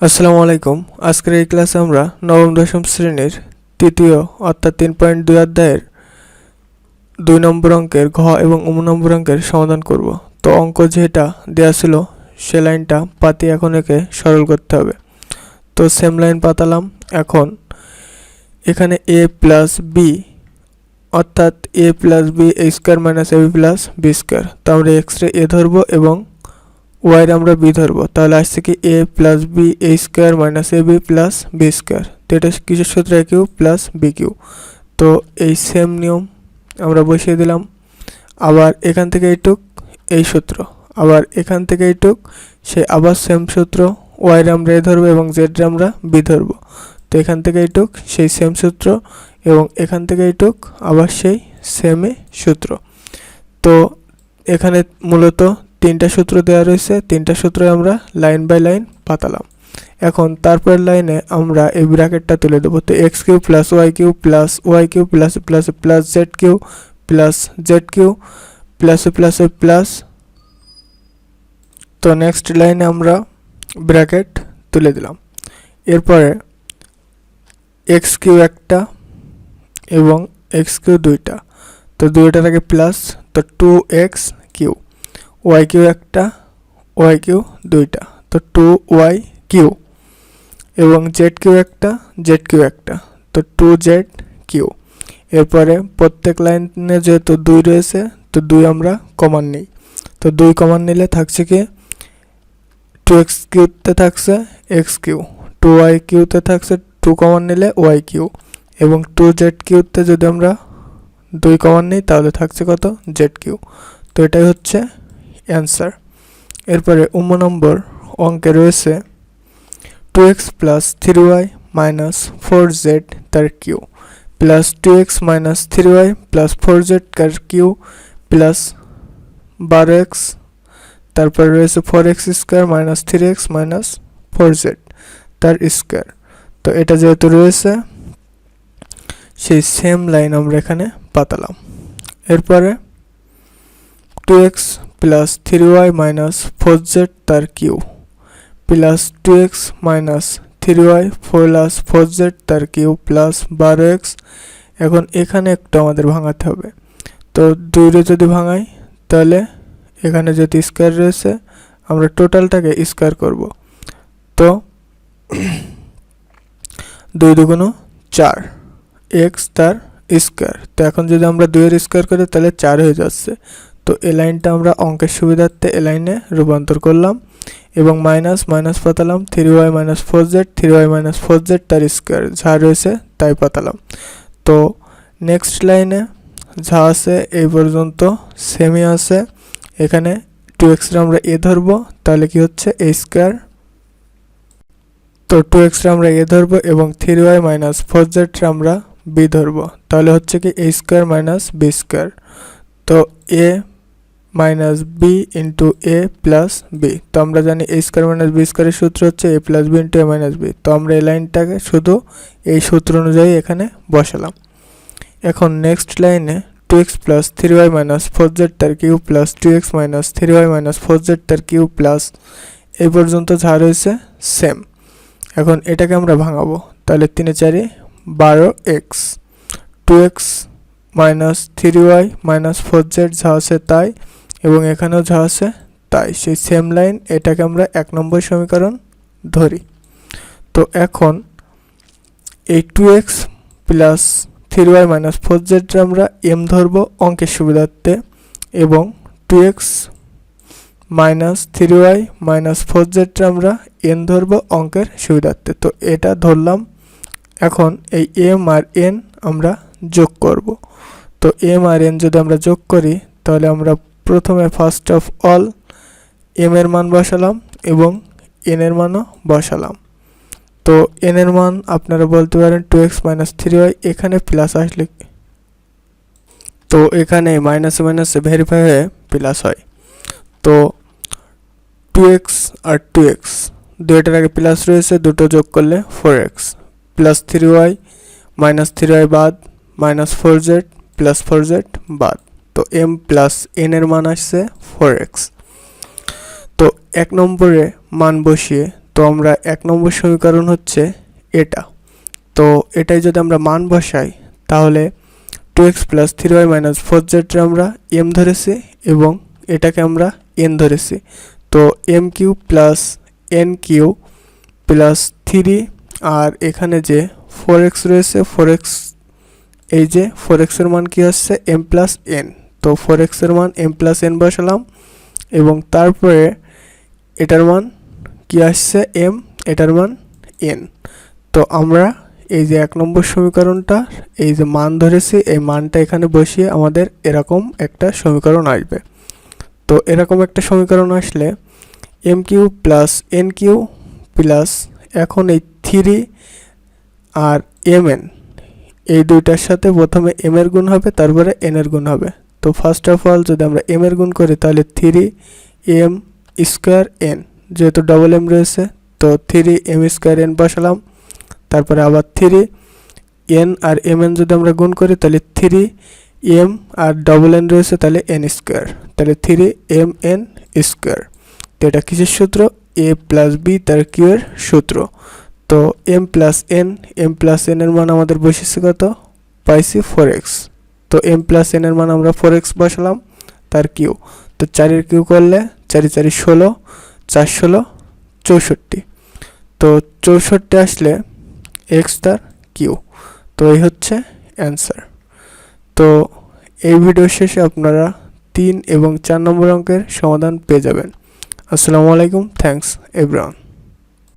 আসসালামু আলাইকুম। আজকের এই ক্লাসে আমরা নবম, দশম শ্রেণির তৃতীয় অর্থাৎ তিন পয়েন্ট দুই অধ্যায়ের দুই নম্বর অঙ্কের ঘ এবং উম নম্বর অঙ্কের সমাধান করব। তো অঙ্ক যেটা দেওয়া ছিল, সে লাইনটা পাতি এখন একে সরল করতে হবে। তো সেম লাইন পাতালাম। এখন এখানে এ প্লাস বি অর্থাৎ A plus B A square minus A B plus B square তো আমরা এক্স রে এ ধরবো এবং ওয়াইর আমরা বি ধরবো। তাহলে আসছে কি A plus B A square minus A B plus B square. তো এটা কিসের সূত্র A cube? Plus B cube. তো এই সেম নিয়ম আমরা বসিয়ে দিলাম। আবার এখান থেকে এইটুক এই সূত্র। আবার এখান থেকে এইটুক সে আবার সেম সূত্র। ওয়াইর আমরা এ ধরবো এবং জেড আমরা বি ধরবো। তো এখান থেকে এইটুক সেই সেম সূত্র এবং এখান থেকে এইটুক আবার সেই সেমে সূত্র। তো এখানে মূলত তিনটা সূত্র দেওয়া রয়েছে, তিনটা সূত্রে আমরা লাইন বাই লাইন পাতালাম। এখন তারপর লাইনে আমরা এই ব্র্যাকেটটা তুলে দেবো। তো X cube plus Y cube plus Y cube plus plus plus Z cube plus Z cube plus plus plus. তো নেক্সট লাইনে আমরা ব্র্যাকেট তুলে দিলাম। এরপরে এক্স কিউ একটা এবং এক্স কিউ দুইটা। তো দুইটার আগে প্লাস, তো টু এক্স ওয়াই কিউ একটা, ওয়াই কিউ দুইটা, তো টু ওয়াই কিউ এবং জেড কিউ একটা, জেড কিউ একটা, তো টু জেড কিউ। এরপরে প্রত্যেক লাইনে যেহেতু দুই রয়েছে, তো দুই আমরা কমান নিই। তো দুই কমান নিলে থাকছে কি? টু এক্স কিউতে থাকছে এক্স কিউ, টু ওয়াই কিউতে থাকছে টু কমান নিলে ওয়াই কিউ এবং টু জেড কিউতে যদি আমরা দুই কমান নিই, তাহলে থাকছে কত? Z cube. তো এটাই হচ্ছে অ্যান্সার। এরপরে উম নম্বর অঙ্কে রয়েছে two X plus three Y minus four Z তার cube plus two X minus three Y plus four Z তার কিউ প্লাস বারো এক্স তারপরে রয়েছে four X square minus three X minus four Z তার square তো এটা যেহেতু রয়েছে, সেই সেম লাইন আমরা এখানে পাতালাম। এরপরে two X plus three Y minus four Z তার cube. Plus two X minus three Y plus four Z তার কিউ প্লাস বারো এক্স। এখন এখানে একটু আমাদের ভাঙাতে হবে। তো দুইরে যদি ভাঙাই, তাহলে এখানে যেহেতু স্কোয়ার রয়েছে, আমরা টোটালটাকে স্কোয়ার করব। তো দুই দুগুণ চার, এক্স তার স্কোয়ার। তো এখন যদি আমরা দুইয়ের স্কোয়ার করি, তাহলে চার হয়ে যাচ্ছে। তো এই লাইনটা আমরা অঙ্কের সুবিধার্থে এ লাইনে রূপান্তর করলাম এবং minus minus পাতালাম three Y minus four Z three Y minus four Z তার স্কোয়ার যা রয়েছে তাই পাতালাম। তো নেক্সট লাইনে যা আছে এই পর্যন্ত সেমি আছে। এখানে টু এক্সটা আমরা এ ধরবো, তাহলে কি হচ্ছে? এ স্কোয়ার তো টু এক্সটা আমরা এ ধরবো এবং থ্রি ওয়াই মাইনাস ফোর জেডটা আমরা বি ধরবো। তাহলে হচ্ছে কি A square minus B square তো A minus B into A plus B. তো আমরা জানি এ স্কোয়ার মাইনাস বি স্কোয়ারের সূত্র হচ্ছে A plus B into A minus B. তো আমরা এই লাইনটাকে শুধু এই সূত্র অনুযায়ী এখানে বসালাম। এখন নেক্সট লাইনে two X plus three Y minus four Z তার cube plus two X minus three Y minus four Z তার কিউ প্লাস এই পর্যন্ত যা রয়েছে সেম। এখন এটাকে আমরা ভাঙাবো। তাহলে তিনে চারি বারো X. Two X minus three Y minus four Z যা আছে তাই এবং এখানেও যা আছে, তাই সেই সেম লাইন এটাকে আমরা এক নম্বর সমীকরণ ধরি। তো এখন এই two X plus three Y minus four জেডটা আমরা এম ধরবো অঙ্কের সুবিধার্থে এবং two X minus three Y minus four জেডটা আমরা এন ধরবো অঙ্কের সুবিধার্থে। তো এটা ধরলাম, এখন এই এম আর এন আমরা যোগ করব। তো এম আর এন যদি আমরা যোগ করি, তাহলে আমরা প্রথমে ফার্স্ট অফ অল এম এর মান বসালাম এবং এন এর মানও বসালাম। তো এন এর মান আপনারা বলতে পারেন two X minus three Y এখানে প্লাস আসলে তো এখানে মাইনাসে মাইনাসে ভেরিফাই হয়ে প্লাস হয়। তো টু এক্স আর টু এক্স দুইটার আগে প্লাস রয়েছে, দুটো যোগ করলে four X plus three Y minus three Y বাদ minus four Z plus four Z বাদ। তো এম প্লাস এন এর মান আসছে ফোর এক্স তো এক নম্বরে মান বসিয়ে, তো আমরা এক নম্বর সমীকরণ হচ্ছে এটা। তো এটাই যদি আমরা মান বসাই, তাহলে two X plus three Y minus four জেডটা আমরা এম ধরেছি এবং এটাকে আমরা এন ধরেছি। তো M cube plus N cube plus three আর এখানে যে ফোর এক্স রয়েছে ফোর এক্স এই যে ফোর এক্সের মান কী হচ্ছে এম প্লাস এন তো ফোর এক্সের মান এম প্লাস এন বসালাম এবং তারপরে এটার মান কি আসছে এম এটার মান এন তো আমরা এই যে এক নম্বর সমীকরণটা, এই যে মান ধরেছি, এই মানটা এখানে বসিয়ে আমাদের এরকম একটা সমীকরণ আসবে। তো এরকম একটা সমীকরণ আসলে M cube plus N cube plus এখন এই থ্রি আর এম এন এই দুইটার সাথে প্রথমে এম এর গুণ হবে, তারপরে এন এর গুণ হবে। তো ফার্স্ট অফ অল যদি আমরা এম এর গুণ করি, তাহলে থ্রি এম স্কোয়ার এন যেহেতু ডবল এম রয়েছে, তো থ্রি এম স্কোয়ার এন বসালাম। তারপরে আবার থ্রি এন আর এম এন যদি আমরা গুণ করি, তাহলে থ্রি এম আর ডবল এন রয়েছে, তাহলে এন স্কোয়ার তাহলে থ্রি এম এন স্কোয়ার তো এটা কিসের সূত্র? এ প্লাস বি তার কিউ এর সূত্র। তো M plus N M plus N এর মান আমাদের বসেছে কত? ফোর এক্স তো এম প্লাস এন এর মান আমরা ফোর এক্স বসালাম, তার কিউ তো চারের কিউ করলে চারি চারি ষোলো, চার ষোলো, চৌষট্টি। তো চৌষট্টি আসলে এক্স তার কিউ তো এই হচ্ছে অ্যান্সার তো এই ভিডিও শেষে আপনারা তিন এবং চার নম্বর অঙ্কের সমাধান পেয়ে যাবেন। আসসালামু আলাইকুম থ্যাংকস এভরিওয়ান